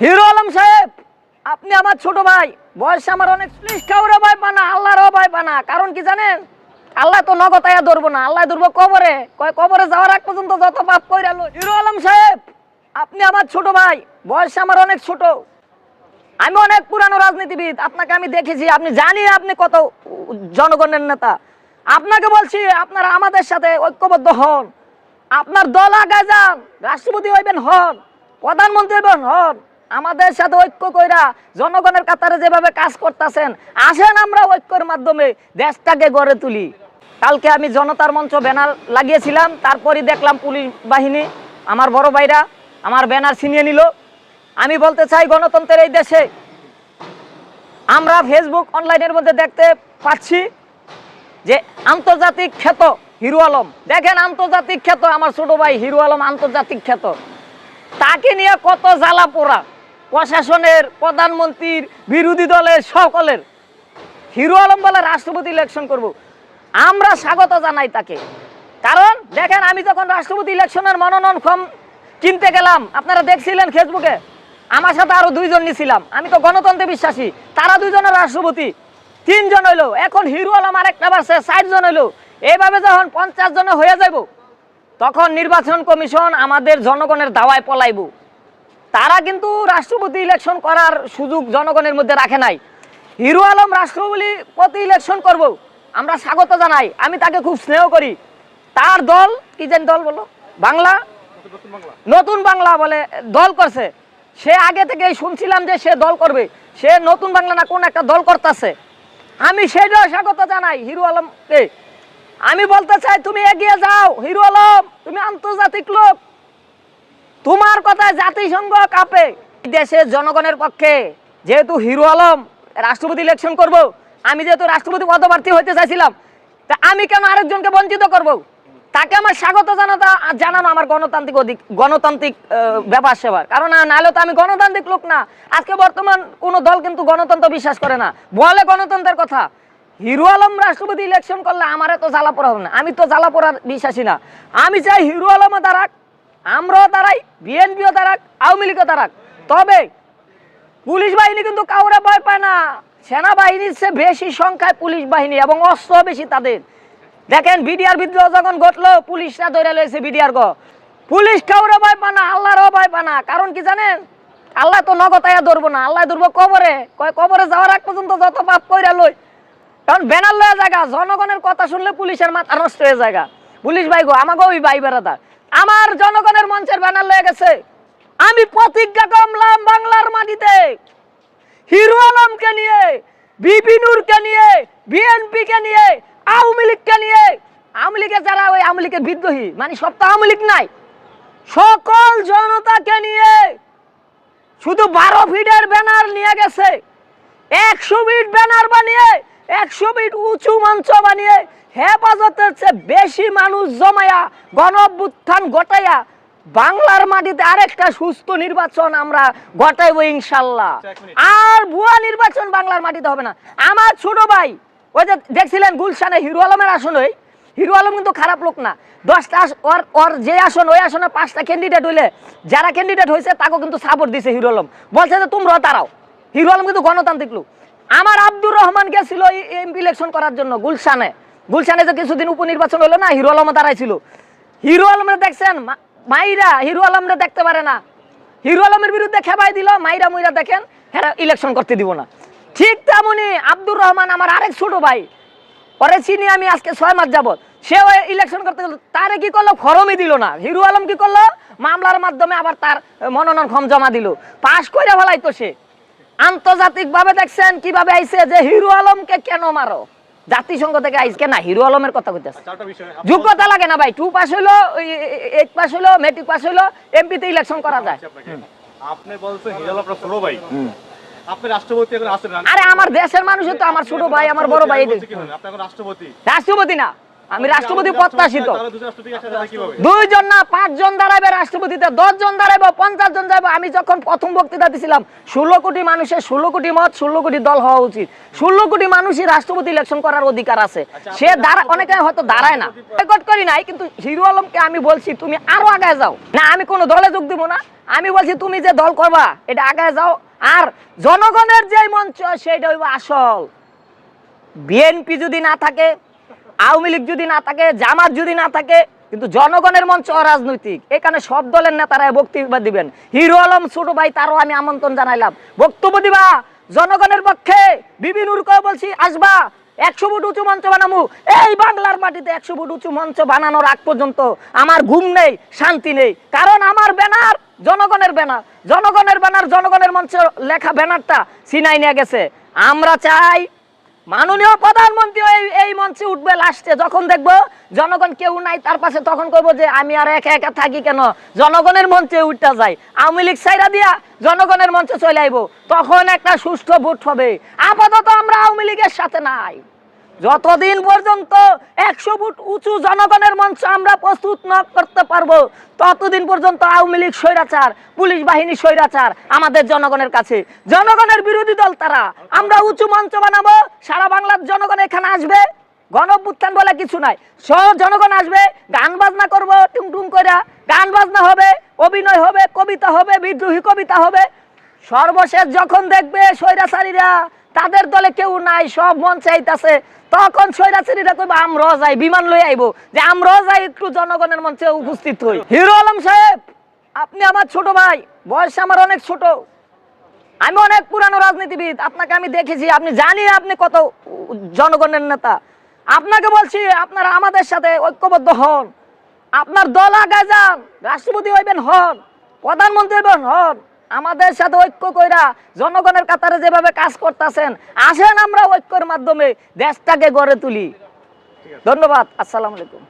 Hero Alam সাহেব, আপনি আমার ছোট ভাই। বয়স আমার অনেক প্লিজ কাউরে ভয় পানা, আল্লাহরও ভয় পানা। কারণ কি জানেন? আল্লাহ তো নগতায়া ধরবো না, আল্লাহ ধরবো কবরে। কয় কবরে যাওয়ার আগ পর্যন্ত যত পাপ কইরা লো হিরো আলম সাহেব, আপনি আমার ছোট ভাই। বয়স আমার অনেক ছোট। আমি অনেক পুরানো রাজনীতিবিদ, আপনাকে আমি দেখেছি, আপনি জানি আপনি কত জনগণের নেতা। আপনাকে বলছি, আপনারা আমাদের সাথে ঐক্যবদ্ধ হন। আপনার দল আগায় যান, রাষ্ট্রপতি হইবেন হন, প্রধানমন্ত্রী হইবেন হন। আমাদের সাথে ঐক্য কইরা জনগণের কাতারে যেভাবে কাজ করতেছেন, আসেন আমরা ঐক্যের মাধ্যমে দেশটাকে গড়ে তুলি। কালকে আমি জনতার মঞ্চ ব্যানার লাগিয়েছিলাম, তারপরই দেখলাম পুলিশ বাহিনী, আমার বড় ভাইরা, আমার ব্যানার ছিনিয়ে নিল। আমি বলতে চাই গণতন্ত্রের এই দেশে আমরা ফেসবুক অনলাইনের মধ্যে দেখতে পাচ্ছি যে আন্তর্জাতিক খ্যাত হিরু আলম। দেখেন আন্তর্জাতিক খ্যাত আমার ছোট ভাই হিরু আলম আন্তর্জাতিক খ্যাত। তাকে নিয়ে কত জ্বালা পোড়া প্রশাসনের প্রধানমন্ত্রীর বিরোধী দলের সকলের হিরো আলম বলে রাষ্ট্রপতি ইলেকশন করব। আমরা স্বাগত জানাই তাকে। কারণ দেখেন, আমি যখন রাষ্ট্রপতি ইলেকশনের মনোনয়ন ফর্ম কিনতে গেলাম, আপনারা দেখছিলেন ফেসবুকে আমার সাথে আরও দুইজন নিছিলাম। আমি তো গণতন্ত্রে বিশ্বাসী, তারা দুইজনের রাষ্ট্রপতি, তিনজন হইল। এখন হিরো আলম আরেকটা বাসে ষাট জন হইল। এইভাবে যখন পঞ্চাশ জনে হয়ে যাব তখন নির্বাচন কমিশন আমাদের জনগণের দাওয়ায় পলাইব। তারা কিন্তু রাষ্ট্রপতি ইলেকশন করার সুযোগ জনগণের মধ্যে রাখে নাই। হিরো আলম রাষ্ট্রপতি প্রতি ইলেকশন করব, আমরা স্বাগত জানাই। আমি তাকে খুব স্নেহ করি। তার দল, কি যেন দল বলো? বাংলা? নতুন বাংলা বলে দল করছে। সে আগে থেকেই শুনছিলাম যে সে দল করবে। সে নতুন বাংলা না কোন একটা দল করতেছে। আমি সেটাও স্বাগত জানাই হিরো আলমকে। আমি বলতে চাই, তুমি এগিয়ে যাও হিরো আলম, তুমি আন্তর্জাতিক লোক। তোমার কথায় জাতিসংঘ কাঁপে। দেশের জনগণের পক্ষে যেহেতু হিরো আলম রাষ্ট্রপতি ইলেকশন করব, আমি যেহেতু রাষ্ট্রপতি পদপ্রার্থী হতে চাইছিলাম, তা আমি কেন আরেকজনকে বঞ্চিত করব? তাকে আমার স্বাগত জানাতা জানানো আমার গণতান্ত্রিক অধিক গণতান্ত্রিক ব্যাপার সেবার। কারণ নাহলে তো আমি গণতান্ত্রিক লোক না। আজকে বর্তমান কোনো দল কিন্তু গণতন্ত্র বিশ্বাস করে না। বলে গণতন্ত্রের কথা। হিরো আলম রাষ্ট্রপতি ইলেকশন করলে আমার তো জ্বালা পড়া হবে না। আমি তো জ্বালা পড়ার বিশ্বাসী না। আমি চাই হিরো আলমও দাঁড়াক আমরাও দাঁড়াই বিএনপিও তারাক, আওয়ামী লীগও দাঁড়াক তবে পুলিশ বাহিনী কিন্তু কাউরে ভয় পায় না। সেনাবাহিনীর চেয়ে বেশি সংখ্যায় পুলিশ বাহিনী এবং অস্ত্র বেশি তাদের। দেখেন বিডিআর বিদ্রোহ যখন ঘটলো, পুলিশরা ধরে লয়েছে বিডিআর গ। পুলিশ কাউরে ভয় পায় না, আল্লাহরও ভয় পায় না। কারণ কি জানেন? আল্লাহ তো নগতায়া ধরবো না, আল্লাহ ধরবো কবরে। কয় কবরে যাওয়ার আগ পর্যন্ত যত পাপ কইরা লই। কারণ ব্যানার লয়ে জায়গা, জনগণের কথা শুনলে পুলিশের মাথা নষ্ট হয়ে জায়গা পুলিশ ভাই গো আমাকে ওই ভাই বেড়াদার। আমার জনগণের মঞ্চের ব্যানার লয়ে গেছে। আমি প্রতিজ্ঞা কমলাম বাংলার মাটিতে। হিরো আলমকে নিয়ে বিপিনুরকে নিয়ে, বিএনপিকে নিয়ে, আওয়ামী লীগকে নিয়ে। আওয়ামী লীগের যারা ওই আওয়ামী লীগের বিদ্রোহী মানে সব তো আওয়ামী লীগ নাই। সকল জনতাকে নিয়ে শুধু বারো ফিটের ব্যানার নিয়ে গেছে। একশো ফিট ব্যানার বানিয়ে একশো ফিট উঁচু মঞ্চ বানিয়ে হেফাজতের চেয়ে বেশি মানুষ জমায়া গণ ঘটাইয়া বাংলার মাটিতে আরেকটা সুস্থ নির্বাচন আমরা ঘটাইবো ইনশাল্লাহ। আর ভুয়া নির্বাচন বাংলার মাটিতে হবে না। আমার ছোট ভাই ওই যে দেখছিলেন গুলশানে হিরো আলমের আসন ওই? হিরো আলম কিন্তু খারাপ লোক না। দশটা ওর ওর যে আসন ওই আসনে পাঁচটা ক্যান্ডিডেট হইলে যারা ক্যান্ডিডেট হয়েছে তাকে কিন্তু সাপোর্ট দিছে হিরো আলম। বলছে যে তোমরা তারাও। হিরো আলম কিন্তু গণতান্ত্রিক লোক। আমার আব্দুর রহমান গেছিল এমপি ইলেকশন করার জন্য গুলশানে। গুলশানে যে কিছুদিন উপনির্বাচন হলো না, হিরো আলম দাঁড়াইছিল। হিরো আলমরে দেখছেন? মাইরা, হিরো আলমরে দেখতে পারে না। হিরো আলমের বিরুদ্ধে খেপাই দিল, মাইরা মুইরা দেখেন হ্যাঁ ইলেকশন করতে দিব না। ঠিক তেমনি আব্দুর রহমান আমার আরেক ছোট ভাই। পরে চিনি আমি আজকে ছয় মাস যাবত। সে ইলেকশন করতে গেল। তারে কি করল? ফরমই দিল না। হিরো আলম কি করল? মামলার মাধ্যমে আবার তার মনোনয়ন ফর্ম জমা দিল। পাশ করে ফেলাইতো সে। আন্তর্জাতিক ভাবে দেখছেন কীভাবে আইছে যে হিরো আলমকে কেন মারো? জাতিসংঘ থেকে আইসকে না হিরো আলমের কথা কইতেছে। যোগ্যতা লাগে না ভাই টু পাস হইল এইট পাস হইল মেট্রিক পাস হইল এমপিতে ইলেকশন করা যায়। আচ্ছা, আপনি বলছেন হিরাল আপনার ছোট ভাই। আপনি রাষ্ট্রপতি এখন আছেন আরে আমার দেশের মানুষ তো আমার ছোট ভাই আমার বড় ভাই। আপনি এখন রাষ্ট্রপতি। রাষ্ট্রপতি না। আমি রাষ্ট্রপতি প্রত্যাশিত দুইজন না পাঁচজন দাঁড়াবে রাষ্ট্রপতিতে দশজন দাঁড়াবে পঞ্চাশ জন যাবে আমি যখন প্রথম বক্তৃতা দিছিলাম ষোলো কোটি মানুষের ষোলো কোটি মত ষোলো কোটি দল হওয়া উচিত। ষোলো কোটি মানুষই রাষ্ট্রপতি ইলেকশন করার অধিকার আছে। সে দাঁড়া অনেকে হয়তো দাঁড়ায় না। রেকর্ড করি নাই কিন্তু হিরো আলমকে আমি বলছি তুমি আরও আগায় যাও। না আমি কোনো দলে যোগ দিব না। আমি বলছি তুমি যে দল করবা এটা আগায় যাও। আর জনগণের যে মঞ্চ সেটা হইব আসল। বিএনপি যদি না থাকে আওয়ামী লীগ যদি না থাকে, জামাত যদি না থাকে, কিন্তু জনগণের মঞ্চ অরাজনৈতিক। এখানে সব দলের নেতারা বক্তব্য দিবেন। হিরো আলম, ছোট ভাই তারও আমি আমন্ত্রণ জানাইলাম। বক্তব্য দিবা। জনগণের পক্ষে বিভিন্নকে বলছি, আসবা। একশো ফুট উঁচু মঞ্চ বানামু। এই বাংলার মাটিতে একশো ফুট উঁচু মঞ্চ বানানোর আগ পর্যন্ত আমার ঘুম নেই, শান্তি নেই। কারণ আমার ব্যানার জনগণের ব্যানার। জনগণের ব্যানার জনগণের মঞ্চ লেখা ব্যানারটা সিনাই নিয়ে গেছে। আমরা চাই মাননীয় প্রধানমন্ত্রী এই মঞ্চে উঠবে লাস্টে যখন দেখব জনগণ কেউ নাই, তার পাশে তখন করব যে, আমি আর একা একা থাকি কেন? জনগণের মঞ্চে উঠতে যাই। আওয়ামী লীগ সাইরা দিয়া জনগণের মঞ্চে চলে আইব। তখন একটা সুষ্ঠু ভোট হবে। আপাতত আমরা আওয়ামী লীগের সাথে নাই। যতদিন পর্যন্ত একশো ফুট উঁচু জনগণের মঞ্চ আমরা প্রস্তুত না করতে পারব, ততদিন পর্যন্ত আওয়ামী লীগ স্বৈরাচার, পুলিশ বাহিনী স্বৈরাচার আমাদের জনগণের কাছে। জনগণের বিরোধী দল তারা। আমরা উঁচু মঞ্চ বানাবো, সারা বাংলার জনগণ এখানে আসবে গণপুত্থান বলে কিছু নাই। সব জনগণ আসবে, গান বাজনা করব টুম টুম করে গান বাজনা হবে, অভিনয় হবে, কবিতা হবে, বিদ্রোহী কবিতা হবে। সর্বশেষ যখন দেখবে স্বৈরাচারীরা তাদের দলে কেউ নাই, সব মন চাইতাছে। তখন স্বৈরাচারীরা কইবে আমরাও যাই বিমান লই আইবো। যে আমরাও যাই একটু জনগণের মঞ্চে উপস্থিত হই। হিরো আলম সাহেব, আপনি আমার ছোট ভাই। বয়স আমার অনেক ছোট। আমি অনেক পুরানো রাজনীতিবিদ। আপনাকে আমি দেখেছি। আপনি জানি আপনি কত জনগণের নেতা। আপনাকে বলছি, আপনারা আমাদের সাথে ঐক্যবদ্ধ হন। আপনার দল আগায় যান। রাষ্ট্রপতি হইবেন হন। প্রধানমন্ত্রী হইবেন হন। আমাদের সাথে ঐক্য কইরা জনগণের কাতারে যেভাবে কাজ করতেছেন, আসেন আমরা ঐক্যর মাধ্যমে দেশটাকে গড়ে তুলি। ধন্যবাদ, আসসালামু আলাইকুম।